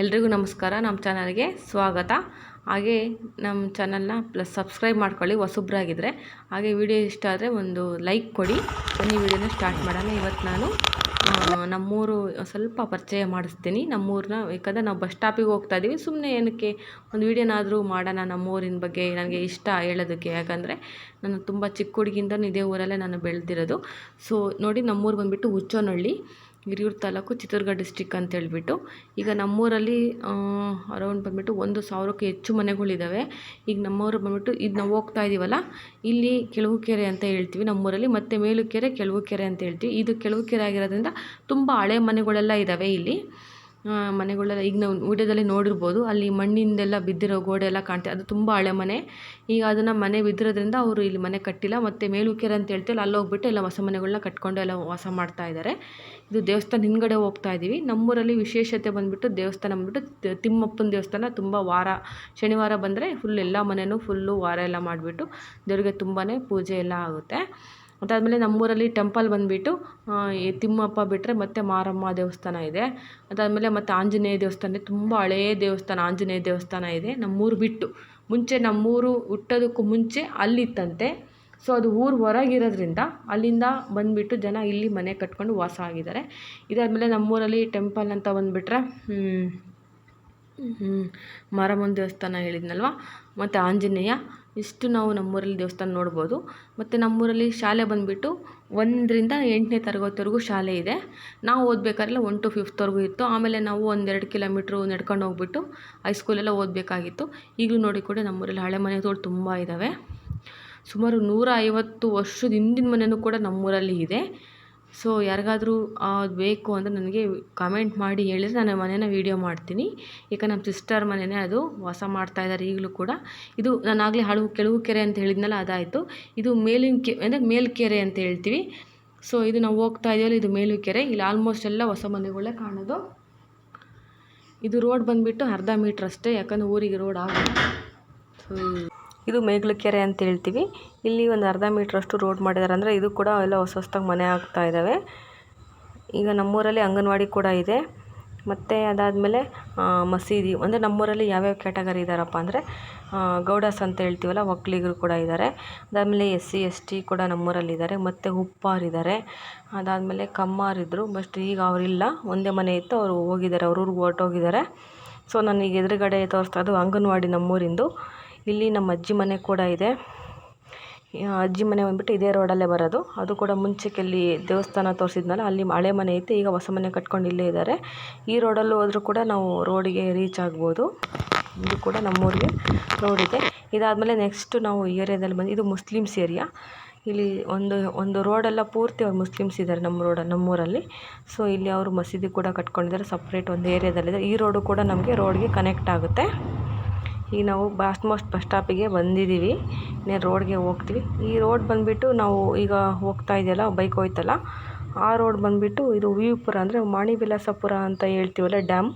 ಎಲ್ರಿಗೂ ನಮಸ್ಕಾರ. ನಮ್ಮ ಚಾನಲ್ಗೆ ಸ್ವಾಗತ. ಹಾಗೆ ನಮ್ಮ ಚಾನಲ್ನ ಪ್ಲಸ್ ಸಬ್ಸ್ಕ್ರೈಬ್ ಮಾಡ್ಕೊಳ್ಳಿ ಹೊಸಬ್ರಾಗಿದ್ದರೆ ಹಾಗೆ ವಿಡಿಯೋ ಇಷ್ಟ ಆದರೆ ಒಂದು ಲೈಕ್ ಕೊಡಿ. ಬನ್ನಿ, ವಿಡಿಯೋನ ಸ್ಟಾರ್ಟ್ ಮಾಡೋಣ. ಇವತ್ತು ನಾನು ನಮ್ಮೂರು ಸ್ವಲ್ಪ ಪರಿಚಯ ಮಾಡಿಸ್ತೀನಿ. ನಮ್ಮೂರನ್ನ ಯಾಕಂದರೆ ನಾವು ಬಸ್ ಸ್ಟಾಪಿಗೆ ಹೋಗ್ತಾ ಇದ್ದೀವಿ. ಸುಮ್ಮನೆ ಏನಕ್ಕೆ ಒಂದು ವಿಡಿಯೋನಾದರೂ ಮಾಡೋಣ ನಮ್ಮೂರಿನ ಬಗ್ಗೆ ನನಗೆ ಇಷ್ಟ ಹೇಳೋದಕ್ಕೆ. ಯಾಕಂದರೆ ನಾನು ತುಂಬ ಚಿಕ್ಕ ಹುಡುಗಿಯಿಂದ ಇದೇ ಊರಲ್ಲೇ ನಾನು ಬೆಳೆದಿರೋದು. ಸೊ ನೋಡಿ, ನಮ್ಮೂರು ಬಂದುಬಿಟ್ಟು ಹುಚ್ಚೋನಹಳ್ಳಿ. ಹಿರಿಯೂರು ತಾಲೂಕು ಚಿತ್ರದುರ್ಗ ಡಿಸ್ಟಿಕ್ ಅಂತ ಹೇಳ್ಬಿಟ್ಟು. ಈಗ ನಮ್ಮೂರಲ್ಲಿ ಅರೌಂಡ್ ಬಂದುಬಿಟ್ಟು ಒಂದು ಸಾವಿರಕ್ಕೂ ಹೆಚ್ಚು ಮನೆಗಳಿದ್ದಾವೆ ಈಗ ನಮ್ಮೂರು ಬಂದುಬಿಟ್ಟು ಇದು ನಾವು ಹೋಗ್ತಾ ಇದ್ದೀವಲ್ಲ ಇಲ್ಲಿ ಕೆಳವುಕೆರೆ ಅಂತ ಹೇಳ್ತೀವಿ ನಮ್ಮೂರಲ್ಲಿ, ಮತ್ತು ಮೇಲುಕೆರೆ ಕೆಳವುಕೆರೆ ಅಂತ ಹೇಳ್ತೀವಿ. ಇದು ಕೆಳವುಕೆರೆ ಆಗಿರೋದ್ರಿಂದ ತುಂಬ ಹಳೆ ಮನೆಗಳೆಲ್ಲ ಇದ್ದಾವೆ ಇಲ್ಲಿ. ಮನೆಗಳೆಲ್ಲ ಈಗ ನಾವು ವಿಡಿಯೋದಲ್ಲಿ ನೋಡಿರ್ಬೋದು. ಅಲ್ಲಿ ಮಣ್ಣಿಂದೆಲ್ಲ ಬಿದ್ದಿರೋ ಗೋಡೆ ಎಲ್ಲ ಕಾಣ್ತೆ ಅದು ತುಂಬ ಹಳೆ ಮನೆ. ಈಗ ಅದನ್ನು ಮನೆ ಬಿದ್ದಿರೋದ್ರಿಂದ ಅವರು ಇಲ್ಲಿ ಮನೆ ಕಟ್ಟಿಲ್ಲ. ಮತ್ತು ಮೇಲುಕೆರೆ ಅಂತ ಹೇಳ್ತೀವಲ್ಲ, ಅಲ್ಲಿ ಹೋಗ್ಬಿಟ್ಟು ಎಲ್ಲ ಹೊಸ ಮನೆಗಳನ್ನ ಕಟ್ಕೊಂಡು ಎಲ್ಲ ವಾಸ ಮಾಡ್ತಾ ಇದ್ದಾರೆ ಇದು ದೇವಸ್ಥಾನ ಹಿಂದ್ಗಡೆ ಹೋಗ್ತಾ ಇದ್ದೀವಿ ನಮ್ಮೂರಲ್ಲಿ ವಿಶೇಷತೆ ಬಂದುಬಿಟ್ಟು ದೇವಸ್ಥಾನ ಬಂದುಬಿಟ್ಟು ತಿಮ್ಮಪ್ಪನ ದೇವಸ್ಥಾನ ತುಂಬ ವಾರ, ಶನಿವಾರ ಬಂದರೆ ಫುಲ್ ಎಲ್ಲ ಮನೆಯೂ ಫುಲ್ಲು ವಾರ ಎಲ್ಲ ಮಾಡಿಬಿಟ್ಟು ದೇವರಿಗೆ ತುಂಬಾ ಪೂಜೆ ಎಲ್ಲ ಆಗುತ್ತೆ. ಅದಾದಮೇಲೆ ನಮ್ಮೂರಲ್ಲಿ ಟೆಂಪಲ್ ಬಂದುಬಿಟ್ಟು ಈ ತಿಮ್ಮಪ್ಪ ಬಿಟ್ಟರೆ ಮತ್ತು ಮಾರಮ್ಮ ದೇವಸ್ಥಾನ ಇದೆ. ಅದಾದಮೇಲೆ ಮತ್ತು ಆಂಜನೇಯ ದೇವಸ್ಥಾನ. ತುಂಬ ಹಳೆಯ ದೇವಸ್ಥಾನ, ಆಂಜನೇಯ ದೇವಸ್ಥಾನ ಇದೆ. ನಮ್ಮೂರು ಬಿಟ್ಟು, ಮುಂಚೆ ನಮ್ಮೂರು ಹುಟ್ಟೋದಕ್ಕೂ ಮುಂಚೆ ಅಲ್ಲಿತ್ತಂತೆ. ಸೊ ಅದು ಊರು ಹೊರಗಿರೋದ್ರಿಂದ ಅಲ್ಲಿಂದ ಬಂದುಬಿಟ್ಟು ಜನ ಇಲ್ಲಿ ಮನೆ ಕಟ್ಕೊಂಡು ವಾಸ ಆಗಿದ್ದಾರೆ. ಇದಾದಮೇಲೆ ನಮ್ಮೂರಲ್ಲಿ ಟೆಂಪಲ್ ಅಂತ ಬಂದುಬಿಟ್ರೆ ಮಾರಮ್ಮನ ದೇವಸ್ಥಾನ ಹೇಳಿದ್ನಲ್ವ? ಮತ್ತು ಆಂಜನೇಯ ಇಷ್ಟು ನಾವು ನಮ್ಮೂರಲ್ಲಿ ದೇವಸ್ಥಾನ ನೋಡ್ಬೋದು. ಮತ್ತು ನಮ್ಮೂರಲ್ಲಿ ಶಾಲೆ ಬಂದುಬಿಟ್ಟು ಒಂದರಿಂದ ಎಂಟನೇ ತರಗತಿವರೆಗೂ ಶಾಲೆ ಇದೆ. ನಾವು ಓದಬೇಕಾದ್ರೆಲ್ಲ ಒನ್ ಟು ಫಿಫ್ತ್ವರೆಗೂ ಇತ್ತು. ಆಮೇಲೆ ನಾವು ಒಂದೆರಡು ಕಿಲೋಮೀಟ್ರು ನಡ್ಕೊಂಡು ಹೋಗ್ಬಿಟ್ಟು ಹೈಸ್ಕೂಲೆಲ್ಲ ಓದಬೇಕಾಗಿತ್ತು. ಈಗಲೂ ನೋಡಿ ಕೂಡ ನಮ್ಮೂರಲ್ಲಿ ಹಳೆ ಮನೆಗಳು ತುಂಬ ಇದ್ದಾವೆ ಸುಮಾರು ನೂರ ಐವತ್ತು ವರ್ಷದ ಹಿಂದಿನ ಮನೆಯೂ ಕೂಡ ನಮ್ಮೂರಲ್ಲಿ ಇದೆ. ಸೊ ಯಾರಿಗಾದ್ರೂ ಅದು ಬೇಕು ಅಂದರೆ ನನಗೆ ಕಮೆಂಟ್ ಮಾಡಿ ಹೇಳಿದರೆ ನಾನು ಮನೇನ ವೀಡಿಯೋ ಮಾಡ್ತೀನಿ. ಈಗ ನಮ್ಮ ಸಿಸ್ಟರ್ ಮನೆಯೇ ಅದು ವಾಸ ಮಾಡ್ತಾ ಇದ್ದಾರೆ ಈಗಲೂ ಕೂಡ. ಇದು ನಾನು ಆಗಲೇ ಹಳವು ಕೆಳವು ಕೆರೆ ಅಂತ ಹೇಳಿದ್ನಲ್ಲ, ಅದಾಯಿತು. ಇದು ಮೇಲಿನ ಕೆ, ಅಂದರೆ ಮೇಲ್ಕೆರೆ ಅಂತ ಹೇಳ್ತೀವಿ. ಸೊ ಇದು ನಾವು ಹೋಗ್ತಾ ಇದೆಯಲ್ಲ ಇದು ಮೇಲು ಕೆರೆ. ಇಲ್ಲಿ ಆಲ್ಮೋಸ್ಟ್ ಎಲ್ಲ ಹೊಸ ಮನೆಗಳೇ ಕಾಣೋದು. ಇದು ರೋಡ್ ಬಂದುಬಿಟ್ಟು ಅರ್ಧ ಮೀಟ್ರ್ ಅಷ್ಟೇ, ಯಾಕಂದರೆ ಊರಿಗೆ ರೋಡ್ ಆಗಲ್ಲ. ಇದು ಮೇಗ್ಲಕೆರೆ ಅಂತ ಹೇಳ್ತೀವಿ. ಇಲ್ಲಿ ಒಂದು ಅರ್ಧ ಮೀಟ್ರಷ್ಟು ರೋಡ್ ಮಾಡಿದ್ದಾರೆ ಅಂದರೆ ಇದು ಕೂಡ ಎಲ್ಲ ಹೊಸ ಹೊಸ್ದಾಗಿ ಮನೆ ಆಗ್ತಾ ಇದ್ದಾವೆ ಈಗ ನಮ್ಮೂರಲ್ಲಿ ಅಂಗನವಾಡಿ ಕೂಡ ಇದೆ. ಮತ್ತು ಅದಾದಮೇಲೆ ಮಸೀದಿ. ಅಂದರೆ ನಮ್ಮೂರಲ್ಲಿ ಯಾವ್ಯಾವ ಕ್ಯಾಟಗರಿ ಇದ್ದಾರಪ್ಪ ಅಂದರೆ ಗೌಡಸ್ ಅಂತ ಹೇಳ್ತೀವಲ್ಲ ಒಕ್ಕಲಿಗರು ಕೂಡ ಇದ್ದಾರೆ ಅದಾದಮೇಲೆ ಎಸ್ ಸಿ ಎಸ್ ಟಿ ಕೂಡ ನಮ್ಮೂರಲ್ಲಿದ್ದಾರೆ ಮತ್ತು ಉಪ್ಪಾರ್ ಇದ್ದಾರೆ ಅದಾದಮೇಲೆ ಕಮ್ಮಾರ್ ಇದ್ದರು ಬಟ್ ಈಗ ಅವರಿಲ್ಲ. ಒಂದೇ ಮನೆ ಇತ್ತು. ಅವರು ಹೋಗಿದ್ದಾರೆ. ಅವ್ರ ಊರಿಗೆ ಹೊರ್ಟೋಗಿದ್ದಾರೆ. ಸೊ, ನನಗೆ ಎದುರುಗಡೆ ತೋರಿಸ್ತಾ ಅದು ಅಂಗನವಾಡಿ ನಮ್ಮೂರಿಂದು. ಇಲ್ಲಿ ನಮ್ಮ ಅಜ್ಜಿ ಮನೆ ಕೂಡ ಇದೆ. ಅಜ್ಜಿ ಮನೆ ಬಂದುಬಿಟ್ಟು ಇದೇ ರೋಡಲ್ಲೇ ಬರೋದು. ಅದು ಕೂಡ ಮುಂಚೆಗೆ ಇಲ್ಲಿ ದೇವಸ್ಥಾನ ತೋರಿಸಿದ್ನಲ್ಲ, ಅಲ್ಲಿ ಹಳೆ ಮನೆ ಇತ್ತು ಈಗ ಹೊಸ ಮನೆ ಕಟ್ಕೊಂಡು ಇಲ್ಲೇ ಇದ್ದಾರೆ ಈ ರೋಡಲ್ಲೂ ಹೋದರೂ ಕೂಡ ನಾವು ರೋಡಿಗೆ ರೀಚ್ ಆಗ್ಬೋದು. ಇದು ಕೂಡ ನಮ್ಮೂರಿಗೆ ರೋಡ್ ಇದೆ. ಇದಾದಮೇಲೆ ನೆಕ್ಸ್ಟ್ ನಾವು ಈ ಏರಿಯಾದಲ್ಲಿ ಬಂದು, ಇದು ಮುಸ್ಲಿಮ್ಸ್ ಏರಿಯಾ ಇಲ್ಲಿ ಒಂದು ಒಂದು ರೋಡೆಲ್ಲ ಪೂರ್ತಿ ಅವ್ರು ಮುಸ್ಲಿಮ್ಸ್ ಇದ್ದಾರೆ ನಮ್ಮ ರೋಡ ನಮ್ಮೂರಲ್ಲಿ. ಸೊ ಇಲ್ಲಿ ಅವರು ಮಸೀದಿ ಕೂಡ ಕಟ್ಕೊಂಡಿದ್ದಾರೆ ಸಪ್ರೇಟ್ ಒಂದು ಏರಿಯಾದಲ್ಲಿದೆ ಈ ರೋಡು ಕೂಡ ನಮಗೆ ರೋಡ್ಗೆ ಕನೆಕ್ಟ್ ಆಗುತ್ತೆ. ಈಗ ನಾವು ಆಲ್ಮೋಸ್ಟ್ ಬಸ್ ಸ್ಟಾಪಿಗೆ ಬಂದಿದ್ದೀವಿ. ಇನ್ನೇನು ರೋಡ್ಗೆ ಹೋಗ್ತೀವಿ. ಈ ರೋಡ್ ಬಂದುಬಿಟ್ಟು ನಾವು ಈಗ ಹೋಗ್ತಾ ಇದೆಯಲ್ಲ, ಬೈಕ್ ಹೋಯ್ತಲ್ಲ, ಆ ರೋಡ್ ಬಂದುಬಿಟ್ಟು ಇದು ವಿವಿಪುರ ಅಂದರೆ ಮಾಣಿವಿಲಾಸಪುರ ಅಂತ ಹೇಳ್ತೀವಲ್ಲ ಡ್ಯಾಮ್.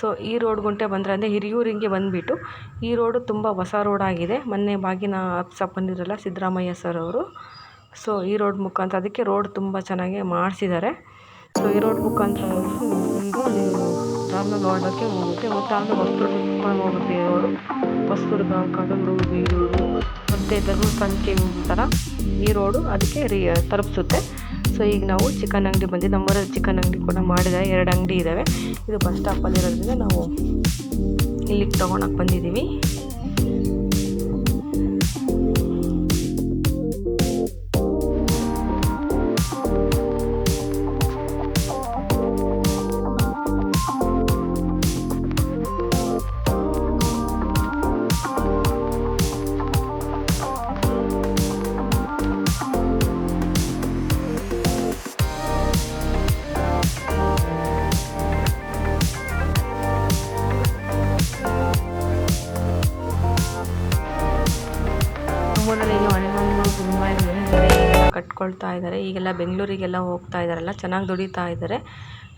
ಸೊ, ಈ ರೋಡ್ ಗುಂಟೆ ಬಂದರೆ ಅಂದರೆ ಹಿರಿಯೂರಿಗೆ ಬಂದುಬಿಟ್ಟು ಈ ರೋಡು ತುಂಬ ಹೊಸ ರೋಡ್ ಆಗಿದೆ. ಮೊನ್ನೆ ಬಾಗಿನ ಅಪ್ಸಪ್ ಬಂದಿರಲ್ಲ ಸಿದ್ದರಾಮಯ್ಯ ಸರ್ ಅವರು. ಸೊ, ಈ ರೋಡ್ ಮುಖಾಂತರ ಅದಕ್ಕೆ ರೋಡ್ ತುಂಬ ಚೆನ್ನಾಗಿ ಮಾಡಿಸಿದ್ದಾರೆ. ಸೊ, ಈ ರೋಡ್ ಮುಖಾಂತರ ರಾಮನಗರ ನೋಡೋಕ್ಕೆ ಹೋಗುತ್ತೆ. ಮತ್ತೆ ಅಲ್ಲಿ ಹೊಸದುರ್ಗ ಕರ್ಕೊಂಡು ಹೋಗುತ್ತೆ. ಈ ರೋಡು ಹೊಸದುರ್ಗ ಕಡೂರು ಬೀರೂರು ಮತ್ತು ಧರ್ಮ ಸಂಖ್ಯೆ ಥರ ಈ ರೋಡು ಅದಕ್ಕೆ ರೀ ತಲುಪಿಸುತ್ತೆ. ಸೊ ಈಗ ನಾವು ಚಿಕನ್ ಅಂಗಡಿ ಬಂದು ನಮ್ಮೂರಲ್ಲಿ ಚಿಕನ್ ಅಂಗಡಿ ಕೂಡ ಮಾಡಿದ್ದಾರೆ. ಎರಡು ಅಂಗಡಿ ಇದ್ದಾವೆ. ಇದು ಬಸ್ ಸ್ಟಾಪಲ್ಲಿ ಇರೋದ್ರಿಂದ ನಾವು ಇಲ್ಲಿಗೆ ತೊಗೊಳಕ್ಕೆ ಬಂದಿದ್ದೀವಿ. ಕಟ್ಕೊಳ್ತಾ ಇದ್ದಾರೆ. ಈಗೆಲ್ಲ ಬೆಂಗಳೂರಿಗೆಲ್ಲ ಹೋಗ್ತಾ ಇದ್ದಾರಲ್ಲ, ಚೆನ್ನಾಗಿ ದುಡಿತಾ ಇದ್ದಾರೆ.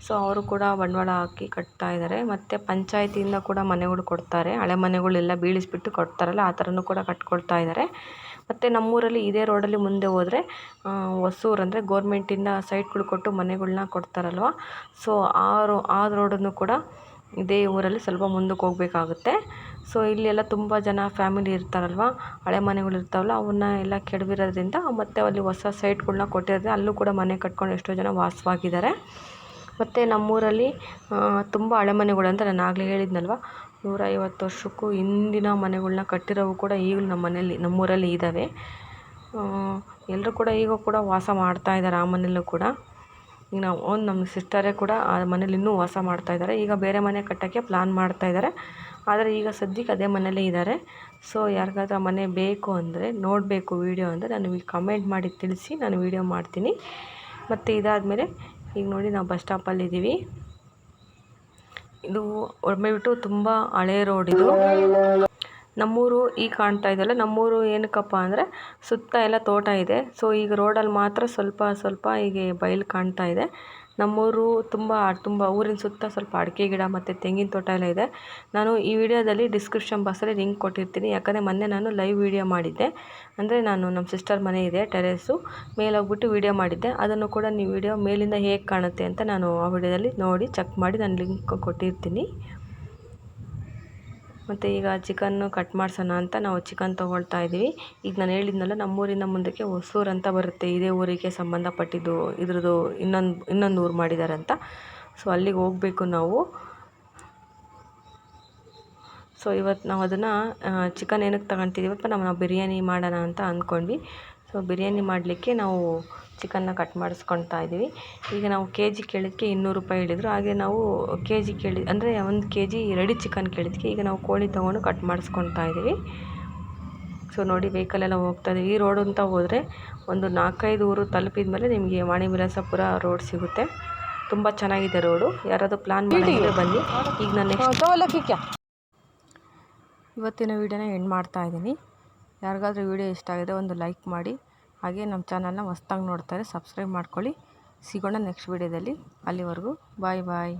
ಸೊ ಅವರು ಕೂಡ ಬಂಡವಾಳ ಹಾಕಿ ಕಟ್ತಾ ಇದ್ದಾರೆ. ಮತ್ತು ಪಂಚಾಯತಿಯಿಂದ ಕೂಡ ಮನೆಗಳು ಕೊಡ್ತಾರೆ. ಹಳೆ ಮನೆಗಳೆಲ್ಲ ಬೀಳಿಸಿಬಿಟ್ಟು ಕೊಡ್ತಾರಲ್ಲ, ಆ ಥರನೂ ಕೂಡ ಕಟ್ಕೊಳ್ತಾ ಇದ್ದಾರೆ. ಮತ್ತು ನಮ್ಮೂರಲ್ಲಿ ಇದೇ ರೋಡಲ್ಲಿ ಮುಂದೆ ಹೋದರೆ ಹೊಸೂರು ಅಂದರೆ ಗೋರ್ಮೆಂಟಿಂದ ಸೈಟ್ಗಳು ಕೊಟ್ಟು ಮನೆಗಳನ್ನ ಕೊಡ್ತಾರಲ್ವ? ಸೊ ಆ ರೋ, ಆ ರೋಡನ್ನು ಕೂಡ ಇದೇ ಊರಲ್ಲಿ ಸ್ವಲ್ಪ ಮುಂದಕ್ಕೆ ಹೋಗಬೇಕಾಗುತ್ತೆ. ಸೊ ಇಲ್ಲೆಲ್ಲ ತುಂಬ ಜನ ಫ್ಯಾಮಿಲಿ ಇರ್ತಾರಲ್ವ? ಹಳೆ ಮನೆಗಳು ಇರ್ತಾವಲ್ಲ, ಅವನ್ನ ಎಲ್ಲ ಕೆಡವಿರೋದ್ರಿಂದ ಮತ್ತೆ ಅಲ್ಲಿ ಹೊಸ ಸೈಟ್ಗಳನ್ನ ಕೊಟ್ಟಿರೋದ್ರಿಂದ ಅಲ್ಲೂ ಕೂಡ ಮನೆ ಕಟ್ಕೊಂಡು ಎಷ್ಟೋ ಜನ ವಾಸವಾಗಿದ್ದಾರೆ. ಮತ್ತು ನಮ್ಮೂರಲ್ಲಿ ತುಂಬ ಹಳೆ ಮನೆಗಳು ಅಂತ ನಾನು ಆಗಲೇ ಹೇಳಿದ್ನಲ್ವ? ನೂರೈವತ್ತು ವರ್ಷಕ್ಕೂ ಹಿಂದಿನ ಮನೆಗಳನ್ನ ಕಟ್ಟಿರೋವು ಕೂಡ ಈಗಲೂ ನಮ್ಮ ಮನೇಲಿ ನಮ್ಮೂರಲ್ಲಿ ಇದ್ದಾವೆ. ಎಲ್ಲರೂ ಕೂಡ ಈಗ ಕೂಡ ವಾಸ ಮಾಡ್ತಾ ಇದ್ದಾರೆ ಆ ಮನೆಯಲ್ಲೂ ಕೂಡ. ಈಗ ನಾವು ಒಂದು ನಮ್ಮ ಸಿಸ್ಟರೇ ಕೂಡ ಆ ಮನೇಲಿ ಇನ್ನೂ ವಾಸ ಮಾಡ್ತಾ ಇದ್ದಾರೆ ಈಗ ಬೇರೆ ಮನೆ ಕಟ್ಟೋಕ್ಕೆ ಪ್ಲಾನ್ ಮಾಡ್ತಾ ಇದ್ದಾರೆ ಆದರೆ ಈಗ ಸದ್ಯಕ್ಕೆ ಅದೇ ಮನೆಯಲ್ಲೇ ಇದ್ದಾರೆ ಸೊ ಯಾರಿಗಾದ್ರೂ ಮನೆ ಬೇಕು ಅಂದರೆ ನೋಡಬೇಕು ವೀಡಿಯೋ ಅಂದರೆ ನನಗೆ ಕಮೆಂಟ್ ಮಾಡಿ ತಿಳಿಸಿ ನಾನು ವೀಡಿಯೋ ಮಾಡ್ತೀನಿ. ಮತ್ತು ಇದಾದಮೇಲೆ ಈಗ ನೋಡಿ ನಾವು ಬಸ್ ಸ್ಟಾಪಲ್ಲಿದ್ದೀವಿ ಇದು ಬಿಟ್ಟು ತುಂಬ ಹಳೆ ರೋಡ್ ಇದು. ನಮ್ಮೂರು ಈಗ ಕಾಣ್ತಾ ಇದೆಯಲ್ಲ, ನಮ್ಮೂರು ಏನಕ್ಕಪ್ಪ ಅಂದರೆ ಸುತ್ತ ಎಲ್ಲ ತೋಟ ಇದೆ. ಸೊ ಈಗ ರೋಡಲ್ಲಿ ಮಾತ್ರ ಸ್ವಲ್ಪ ಸ್ವಲ್ಪ ಹೀಗೆ ಬಯಲು ಕಾಣ್ತಾ ಇದೆ. ನಮ್ಮೂರು ತುಂಬ ತುಂಬ ಊರಿನ ಸುತ್ತ ಸ್ವಲ್ಪ ಅಡಿಕೆ ಗಿಡ ಮತ್ತು ತೆಂಗಿನ ತೋಟ ಎಲ್ಲ ಇದೆ. ನಾನು ಈ ವಿಡಿಯೋದಲ್ಲಿ ಡಿಸ್ಕ್ರಿಪ್ಷನ್ ಬಾಕ್ಸಲ್ಲಿ ಲಿಂಕ್ ಕೊಟ್ಟಿರ್ತೀನಿ. ಯಾಕಂದರೆ ಮೊನ್ನೆ ನಾನು ಲೈವ್ ವಿಡಿಯೋ ಮಾಡಿದ್ದೆ. ಅಂದರೆ ನಾನು ನಮ್ಮ ಸಿಸ್ಟರ್ ಮನೆ ಇದೆ ಟೆರೇಸು ಮೇಲೋಗ್ಬಿಟ್ಟು ವಿಡಿಯೋ ಮಾಡಿದ್ದೆ. ಅದನ್ನು ಕೂಡ ನೀವು ವಿಡಿಯೋ ಮೇಲಿಂದ ಹೇಗೆ ಕಾಣುತ್ತೆ ಅಂತ ನಾನು ಆ ವಿಡಿಯೋದಲ್ಲಿ ನೋಡಿ ಚೆಕ್ ಮಾಡಿ ನಾನು ಲಿಂಕ್ ಕೊಟ್ಟಿರ್ತೀನಿ. ಮತ್ತು ಈಗ ಚಿಕನ್ನು ಕಟ್ ಮಾಡ್ಸೋಣ ಅಂತ ನಾವು ಚಿಕನ್ ತೊಗೊಳ್ತಾ ಇದ್ದೀವಿ. ಈಗ ನಾನು ಹೇಳಿದ್ನಲ್ಲ, ನಮ್ಮೂರಿನ ಮುಂದಕ್ಕೆ ಹೊಸೂರು ಅಂತ ಬರುತ್ತೆ. ಇದೇ ಊರಿಗೆ ಸಂಬಂಧಪಟ್ಟಿದ್ದು, ಇದ್ರದ್ದು ಇನ್ನೊಂದು ಇನ್ನೊಂದು ಊರು ಮಾಡಿದ್ದಾರೆ ಅಂತ. ಸೊ ಅಲ್ಲಿಗೆ ಹೋಗಬೇಕು ನಾವು. ಸೊ ಇವತ್ತು ನಾವು ಅದನ್ನು ಚಿಕನ್ ಏನಕ್ಕೆ ತಗೊತಿದ್ದೀವಪ್ಪ ನಾವು ಬಿರಿಯಾನಿ ಮಾಡೋಣ ಅಂತ ಅಂದ್ಕೊಂಡ್ವಿ ಸೊ ಬಿರಿಯಾನಿ ಮಾಡಲಿಕ್ಕೆ ನಾವು ಚಿಕನ್ನ ಕಟ್ ಮಾಡಿಸ್ಕೊಳ್ತಾ ಇದ್ದೀವಿ. ಈಗ ನಾವು ಕೆ ಜಿ ಕೇಳಿದ್ದಕ್ಕೆ ಇನ್ನೂರು ರೂಪಾಯಿ ಹೇಳಿದರು. ಹಾಗೆ ನಾವು ಕೆ ಜಿ ಕೇಳಿ ಅಂದರೆ ಒಂದು ಕೆ ಜಿ ರೆಡಿ ಚಿಕನ್ ಕೇಳಿದ್ದಕ್ಕೆ ಈಗ ನಾವು ಕೋಳಿ ತೊಗೊಂಡು ಕಟ್ ಮಾಡಿಸ್ಕೊಳ್ತಾ ಇದ್ದೀವಿ. ಸೊ ನೋಡಿ ವೆಹಿಕಲೆಲ್ಲ ಹೋಗ್ತಾ ಇದ್ದೀವಿ ಈ ರೋಡ್ ಅಂತ ಹೋದರೆ ಒಂದು ನಾಲ್ಕೈದು ಊರು ತಲುಪಿದ ಮೇಲೆ ನಿಮಗೆ ವಾಣಿ ವಿಲಾಸಪುರ ರೋಡ್ ಸಿಗುತ್ತೆ. ತುಂಬ ಚೆನ್ನಾಗಿದೆ ರೋಡು ಯಾರಾದರೂ ಪ್ಲ್ಯಾನ್ ಮಾಡಿದ್ರೆ ಬನ್ನಿ. ಈಗ ನಾನು ನೆಕ್ಸ್ಟ್ ಇವತ್ತಿನ ವೀಡಿಯೋನ ಎಂಡ್ ಮಾಡ್ತಾ ಇದ್ದೀನಿ. ಯಾರಿಗಾದ್ರೂ ವೀಡಿಯೋ ಇಷ್ಟ ಆಗಿದೆ ಒಂದು ಲೈಕ್ ಮಾಡಿ. ಹಾಗೆ ನಮ್ಮ ಚಾನಲ್ನ ಹೊಸ್ದಾಗಿ ನೋಡ್ತಾರೆ. ಸಬ್ಸ್ಕ್ರೈಬ್ ಮಾಡ್ಕೊಳ್ಳಿ. ಸಿಗೋಣ ನೆಕ್ಸ್ಟ್ ವೀಡಿಯೋದಲ್ಲಿ. ಅಲ್ಲಿವರೆಗೂ ಬಾಯ್ ಬಾಯ್.